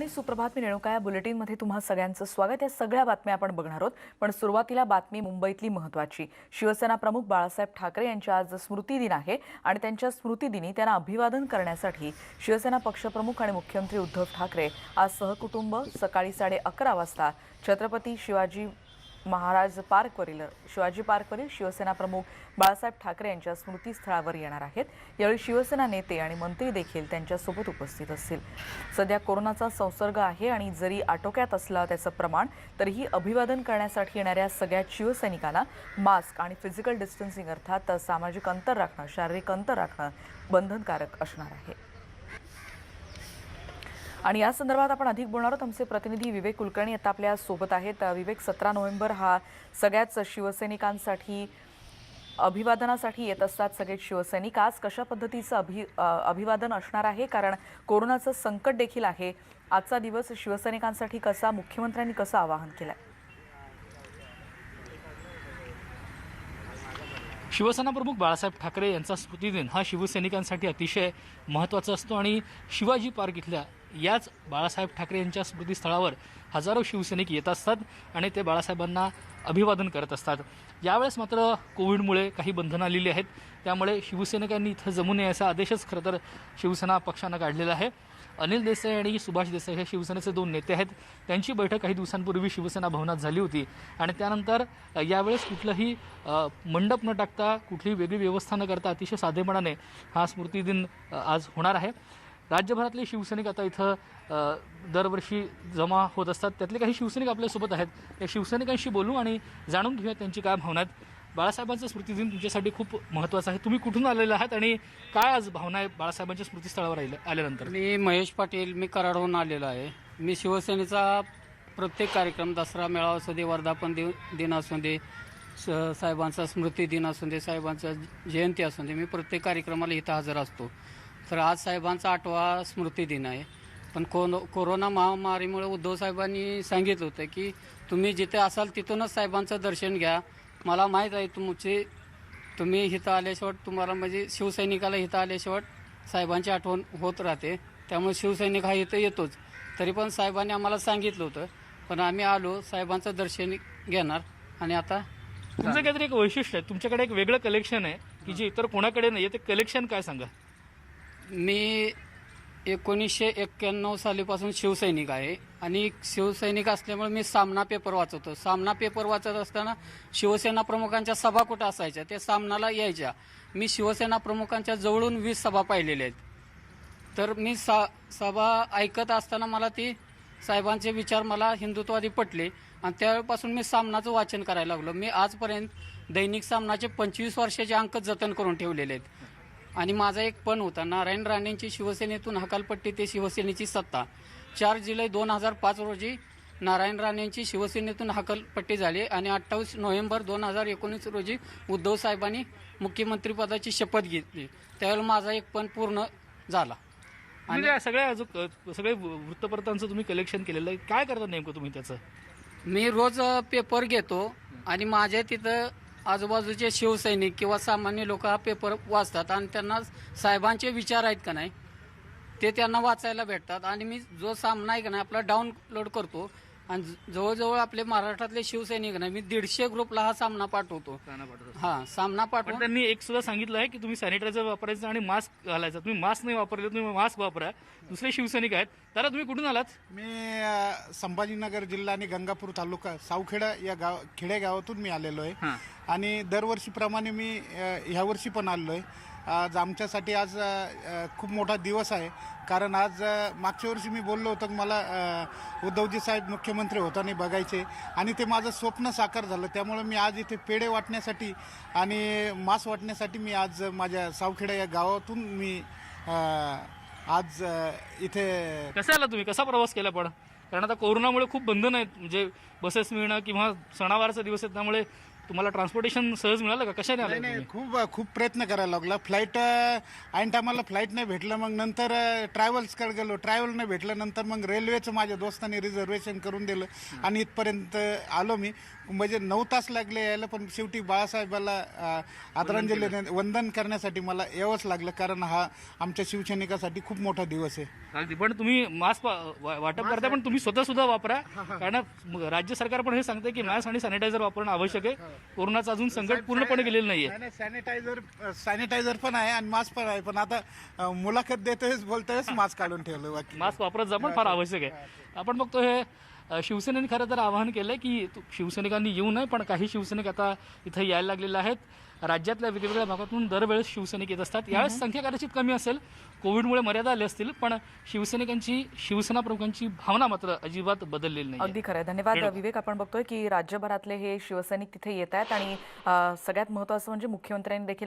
आणि सुप्रभात मी रेणुका. या बुलेटिनमध्ये तुम्हा सगळ्यांचं स्वागत. या सगळ्या बातम्या आपण बघणार आहोत. पण सुरुवातीला बातमी मुंबईतली महत्वाची शिवसेना प्रमुख बाळासाहेब ठाकरे यांच्या आज स्मृतिदिन आहे आणि त्यांच्या स्मृतीदिनी त्यांना अभिवादन करण्यासाठी शिवसेना पक्षप्रमुख आणि मुख्यमंत्री उद्धव ठाकरे आज सहकुटुंब सकाळी साडे अकरा वाजता छत्रपती शिवाजी महाराज पार्कवरील शिवाजी पार्कवरील शिवसेना प्रमुख बाळासाहेब ठाकरे यांच्या स्मृतीस्थळावर येणार आहेत. यावेळी शिवसेना नेते आणि मंत्री देखील त्यांच्यासोबत उपस्थित असतील. सध्या कोरोनाचा संसर्ग आहे आणि जरी आटोक्यात असलं त्याचं प्रमाण तरीही अभिवादन करण्यासाठी येणाऱ्या सगळ्या शिवसैनिकांना मास्क आणि फिजिकल डिस्टन्सिंग अर्थात सामाजिक अंतर राखणं शारीरिक अंतर राखणं बंधनकारक असणार आहे. आणि या संदर्भात आपण अधिक बोलणार आहोत. आमचे प्रतिनिधी विवेक कुलकर्णी आता आपल्यासोबत आहेत. विवेक सतरा नोव्हेंबर हा सगळ्याच शिवसैनिकांसाठी अभिवादनासाठी येत असतात सगळे शिवसैनिक. आज कशा पद्धतीचं अभि अभिवादन असणार आहे? कारण कोरोनाचं संकट देखील आहे. आजचा दिवस शिवसैनिकांसाठी कसा मुख्यमंत्र्यांनी कसं आवाहन केलं शिवसेना प्रमुख बाळासाहेब ठाकरे यांचा स्मृतिदिन हा शिवसैनिकांसाठी अतिशय महत्त्वाचा असतो आणि शिवाजी पार्क इथल्या याच बाळासाहेब ठाकरे यांच्या स्मृतीस्थळावर हजारो शिवसैनिक येत असतात आणि ते बाळासाहेबांना अभिवादन करत असतात. यावेळेस मात्र कोविडमुळे काही बंधनं आलेली आहेत. त्यामुळे शिवसैनिकांनी इथं जमू नये असा आदेशच खरं तर शिवसेना पक्षानं काढलेला आहे. अनिल देसाई आणि सुभाष देसाई हे शिवसेनेचे दोन नेते आहेत. त्यांची बैठक काही दिवसांपूर्वी शिवसेना भवनात झाली होती. आणि त्यानंतर यावेळेस कुठलंही मंडप न टाकता कुठलीही वेगळी व्यवस्था न करता अतिशय साधेपणाने हा स्मृतिदिन आज होणार आहे. राज्यभरातले शिवसैनिक आता इथं दरवर्षी जमा होत असतात. त्यातले काही शिवसैनिक आपल्यासोबत आहेत. त्या शिवसैनिकांशी बोलू आणि जाणून घेऊया त्यांची काय भावना आहेत. बाळासाहेबांचं स्मृतिदिन तुमच्यासाठी खूप महत्त्वाचं आहे. तुम्ही कुठून आलेला आहात आणि काय आज भावना आहे बाळासाहेबांच्या स्मृतीस्थळावर आल्यानंतर? मी महेश पाटील मी कराडहून आलेलो आहे. मी शिवसेनेचा प्रत्येक कार्यक्रम दसरा मेळावा असू दे वर्धापन दिन दिन असू दे स- साहेबांचा स्मृती दिन असू दे साहेबांचा जयंती असू दे मी प्रत्येक कार्यक्रमाला इथं हजर असतो. तर आज साहेबांचा आठवा स्मृती दिन आहे. पण कोण कोरोना महामारीमुळे उद्धव साहेबांनी सांगितलं होतं की तुम्ही जिथे असाल तिथूनच साहेबांचं दर्शन घ्या. मला माहीत आहे तुमचे तुम्ही हिथं आल्याशिवाय तुम्हाला म्हणजे शिवसैनिकाला हिथं आल्याशिवाय साहेबांची आठवण होत राहते. त्यामुळे शिवसैनिक हा इथं येतोच. तरी पण साहेबांनी आम्हाला सांगितलं होतं. पण आम्ही आलो साहेबांचं दर्शन घेणार. आणि आता तुमचं काहीतरी एक वैशिष्ट्य आहे. तुमच्याकडे एक वेगळं कलेक्शन आहे की जे इतर कोणाकडे नाही ते कलेक्शन काय सांगा? मी एकोणीसशे एक्क्याण्णव सालीपासून शिवसैनिक आहे. आणि शिवसैनिक असल्यामुळे मी सामना पेपर वाचवतो. सामना पेपर वाचत असताना शिवसेना प्रमुखांच्या सभा कुठं असायच्या? त्या सामनाला यायच्या. मी शिवसेना प्रमुखांच्या जवळून वीस सभा पाहिलेल्या आहेत. तर मी सा सभा ऐकत असताना मला ती साहेबांचे विचार मला हिंदुत्वादी पटले. आणि त्यावेळेपासून मी सामनाचं वाचन करायला लागलो. मी आजपर्यंत दैनिक सामनाचे पंचवीस वर्षाचे अंक जतन करून ठेवलेले आहेत. आणि माझा एक पण होता नारायण राणेंची शिवसेनेतून हकालपट्टी ते शिवसेनेची सत्ता. चार जुलै दोन हजार पाच रोजी नारायण राणेंची शिवसेनेतून हकालपट्टी झाली आणि अठ्ठावीस नोव्हेंबर दोन हजार एकोणीस रोजी उद्धव साहेबांनी मुख्यमंत्रीपदाची शपथ घेतली. त्यावेळेला माझा एक पण पूर्ण झाला. आणि त्या सगळ्या जो सगळे वृत्तपत्रांचं तुम्ही कलेक्शन केलेलं आहे. काय करता नेमकं तुम्ही त्याचं? मी रोज पेपर घेतो आणि माझ्या तिथं आजूबाजूचे शिवसैनिक किंवा सामान्य लोक हा पेपर वाचतात आणि त्यांना साहेबांचे विचार आहेत का नाही ते त्यांना वाचायला भेटतात. आणि मी जो सामना आहे का नाही आपला डाउनलोड करतो आणि ज- जवळजवळ आपले महाराष्ट्रातले शिवसैनिक नाही मी दीडशे ग्रुपला हा सामना पाठवतो. हा सामना पण पाठवून त्यांनी एक सुद्धा सांगितलं आहे की तुम्ही सॅनिटायझर वापरायचं आणि मास्क घालायचा. तुम्ही मास्क नाही वापरले तुम्ही मास्क वापरा. दुसरे शिवसैनिक आहेत. दादा तुम्ही कुठून आलात? मी अ, संभाजीनगर जिल्हा आणि गंगापूर तालुका सावखेडा या गाव खेडे गावातून मी आलेलो आहे. हां. आणि दरवर्षीप्रमाणे मी अ, ह्यावर्षी पण आलेलो आहे. आज आमच्यासाठी आज खूप मोठा दिवस आहे. कारण आज मागच्या वर्षी मी बोललो होतो की मला उद्धवजी साहेब मुख्यमंत्री होताना बघायचे. आणि ते माझं स्वप्न साकार झालं. त्यामुळे मी आज इथे पेढे वाटण्यासाठी आणि मांस वाटण्यासाठी मी आज माझ्या सावखेडा या गावातून मी आज इथे कसा आला तुम्ही? कसा प्रवास केला पण? कारण आता कोरोनामुळे खूप बंधन आहेत. म्हणजे बसेस मिळणं किंवा सणावारचा दिवस आहेत त्यामुळे तुम्हाला ट्रान्सपोर्टेशन सहज मिळालं का? कशाने आलं नाही तुम्ही? नाही खूप खूप प्रयत्न करायला लागला. फ्लाईट ऐन टायमाला फ्लाईट नाही भेटलं मग नंतर ट्रॅव्हल्सकडे गेलो. ट्रॅव्हल नाही भेटलं नंतर मग रेल्वेचं माझ्या दोस्तांनी रिझर्वेशन करून दिलं आणि इथपर्यंत आलो मी. म्हणजे नऊ तास लागले यायला पण शेवटी बाळासाहेबाला अं, आदरांजली देण्या- वंदन करण्यासाठी मला यावंच लागलं कारण हा आमच्या शिवसैनिकासाठी खूप मोठा दिवस आहे. अगदी. पण तुम्ही मास्क वा- वा- वाटप करताय पण तुम्ही स्वतः सुद्धा वापरा. कारण राज्य सरकार पण हे सांगते की मास्क आणि सॅनिटायझर वापरणं आवश्यक आहे. कोरोनाचं अजून संकट पूर्णपणे गेलेलं नाहीये. नाही सॅनिटायझर सॅनिटायझर पण आहे आणि मास्क पण आहे. पण आता मुलाखत देतोयच बोलतोयच मास्क काढून ठेवलं बाकी. मास्क वापरत जा पण फार आवश्यक आहे. आपण बघतो हे शिवसेनेने खरं तर आवाहन केलंय की तु- शिवसैनिकांनी येऊ नये पण काही शिवसैनिक आता इथं यायला लागलेले आहेत. राज्यातल्या वेगवेगळ्या भागातून दरवेळेस शिवसैनिक येत असतात. यावेळेस संख्या कदाचित कमी असेल. कोविडमुळे मर्यादा आली असतील पण शिवसैनिकांची शिवसेना प्रमुखांची भावना मात्र अजिबात बदललेली नाही अगदी खरं आहे. धन्यवाद विवेक. आपण बघतोय की राज्यभरातले हे शिवसैनिक तिथे येत आहेत आणि सगळ्यात महत्त्वाचं म्हणजे मुख्यमंत्र्यांनी देखील